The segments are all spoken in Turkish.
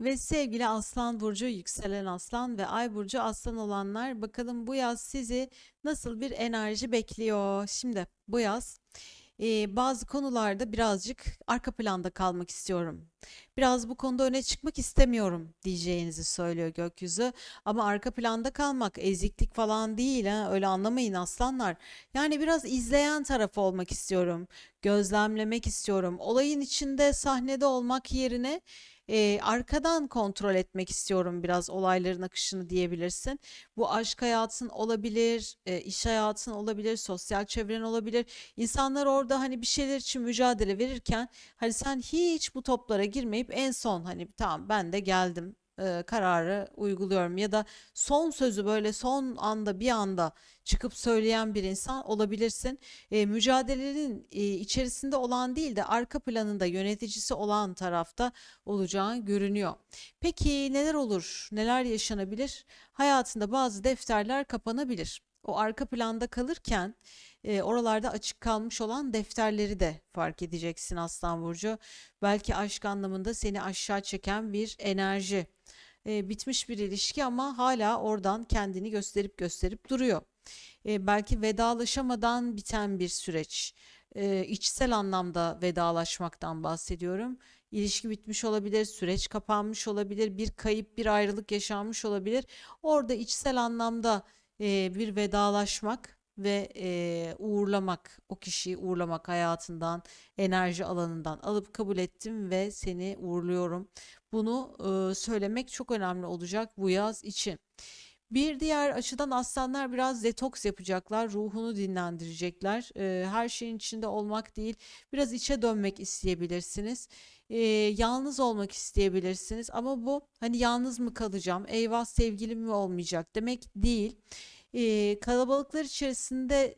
Ve sevgili Aslan Burcu, yükselen Aslan ve Ay Burcu Aslan olanlar bakalım bu yaz sizi nasıl bir enerji bekliyor? Şimdi bu yaz e, bazı konularda birazcık arka planda kalmak istiyorum. Biraz bu konuda öne çıkmak istemiyorum diyeceğinizi söylüyor gökyüzü. Ama arka planda kalmak eziklik falan değil ha öyle anlamayın aslanlar. Yani biraz izleyen taraf olmak istiyorum. Gözlemlemek istiyorum. Olayın içinde sahnede olmak yerine e, arkadan kontrol etmek istiyorum biraz olayların akışını diyebilirsin. Bu aşk hayatın olabilir, e, iş hayatın olabilir, sosyal çevren olabilir. İnsanlar orada hani bir şeyler için mücadele verirken hani sen hiç bu toplara girmeyip en son hani tamam ben de geldim e, kararı uyguluyorum ya da son sözü böyle son anda bir anda çıkıp söyleyen bir insan olabilirsin. E, mücadelenin e, içerisinde olan değil de arka planında yöneticisi olan tarafta olacağı görünüyor. Peki neler olur? Neler yaşanabilir? Hayatında bazı defterler kapanabilir. O arka planda kalırken e, oralarda açık kalmış olan defterleri de fark edeceksin Aslan Burcu. Belki aşk anlamında seni aşağı çeken bir enerji. E, bitmiş bir ilişki ama hala oradan kendini gösterip gösterip duruyor. E, belki vedalaşamadan biten bir süreç. E, içsel anlamda vedalaşmaktan bahsediyorum. İlişki bitmiş olabilir, süreç kapanmış olabilir, bir kayıp, bir ayrılık yaşanmış olabilir. Orada içsel anlamda e, bir vedalaşmak ve e, uğurlamak, o kişiyi uğurlamak hayatından, enerji alanından alıp kabul ettim ve seni uğurluyorum. Bunu e, söylemek çok önemli olacak bu yaz için. Bir diğer açıdan aslanlar biraz detoks yapacaklar, ruhunu dinlendirecekler. Eee, her şeyin içinde olmak değil, biraz içe dönmek isteyebilirsiniz. Eee, yalnız olmak isteyebilirsiniz ama bu hani yalnız mı kalacağım, eyvah sevgilim mi olmayacak demek değil. Eee, kalabalıklar içerisinde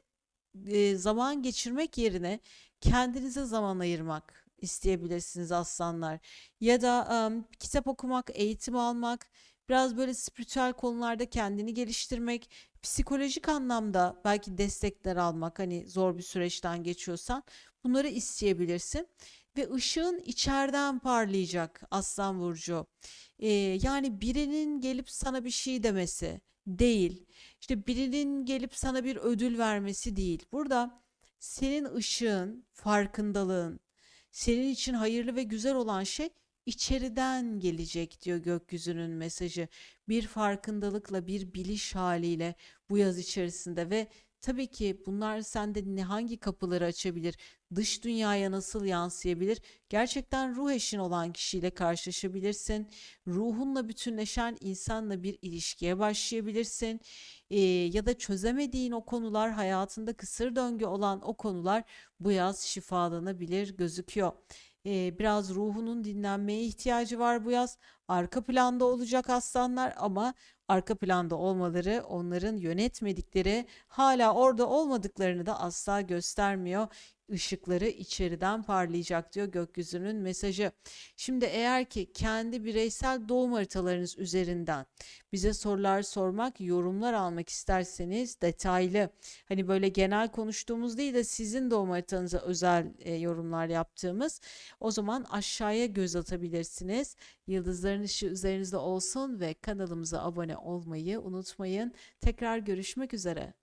eee, zaman geçirmek yerine kendinize zaman ayırmak isteyebilirsiniz aslanlar. Ya da em, kitap okumak, eğitim almak, biraz böyle spiritüel konularda kendini geliştirmek, psikolojik anlamda belki destekler almak, hani zor bir süreçten geçiyorsan bunları isteyebilirsin. Ve ışığın içeriden parlayacak Aslan Burcu. Ee, yani birinin gelip sana bir şey demesi değil. İşte birinin gelip sana bir ödül vermesi değil. Burada senin ışığın, farkındalığın, senin için hayırlı ve güzel olan şey içeriden gelecek diyor gökyüzünün mesajı. Bir farkındalıkla, bir biliş haliyle bu yaz içerisinde ve tabii ki bunlar sende ne hangi kapıları açabilir? Dış dünyaya nasıl yansıyabilir? Gerçekten ruh eşin olan kişiyle karşılaşabilirsin. Ruhunla bütünleşen insanla bir ilişkiye başlayabilirsin. Ee, ya da çözemediğin o konular, hayatında kısır döngü olan o konular bu yaz şifalanabilir gözüküyor. Ee, biraz ruhunun dinlenmeye ihtiyacı var bu yaz. Arka planda olacak aslanlar ama arka planda olmaları onların yönetmedikleri hala orada olmadıklarını da asla göstermiyor. Işıkları içeriden parlayacak diyor gökyüzünün mesajı. Şimdi eğer ki kendi bireysel doğum haritalarınız üzerinden bize sorular sormak, yorumlar almak isterseniz detaylı hani böyle genel konuştuğumuz değil de sizin doğum haritanıza özel e, yorumlar yaptığımız o zaman aşağıya göz atabilirsiniz. Yıldızların ışığı üzerinizde olsun ve kanalımıza abone olmayı unutmayın. Tekrar görüşmek üzere.